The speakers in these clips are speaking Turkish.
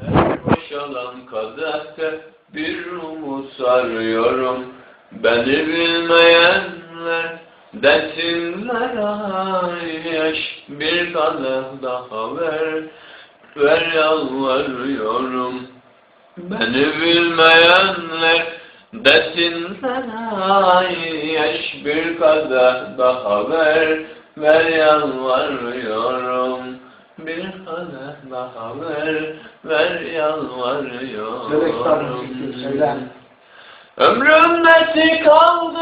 Her boşalan kazakta Bir umut sarıyorum. Beni bilmeyenler Desinler ay Bir kadeh daha ver Ver yalvarıyorum. Beni bilmeyenler Desinler ay Bir kadeh daha ver Ver yalvarıyorum daha ver Ver Söyle yalvarıyorum. Söyle. Ömrüm nesi kaldı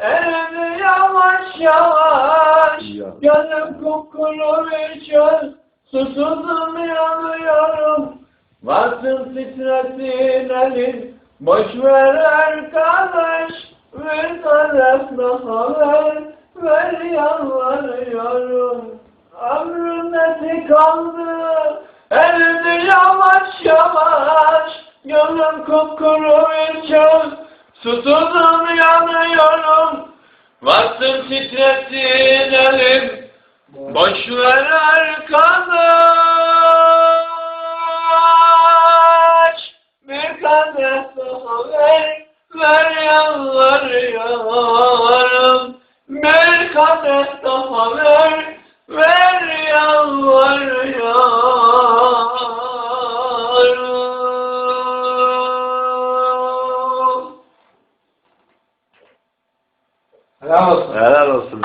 eridi yavaş yavaş Ya. Gönlüm kupkuru bir çöl susuzum yanıyorum Varsın titresin elin boş ver arkadaş Bir kadeh daha ver ver yalvarıyorum Ömrüm nesi kaldı yavaş Gönlüm kupkuru bir çöl. Susuzum yanıyorum Bastım titretsin elim Boşver arkadaş Bir kadeh daha ver Ver yalvarıyorum. Bir kadeh daha ver. Helal olsun. Helal olsun.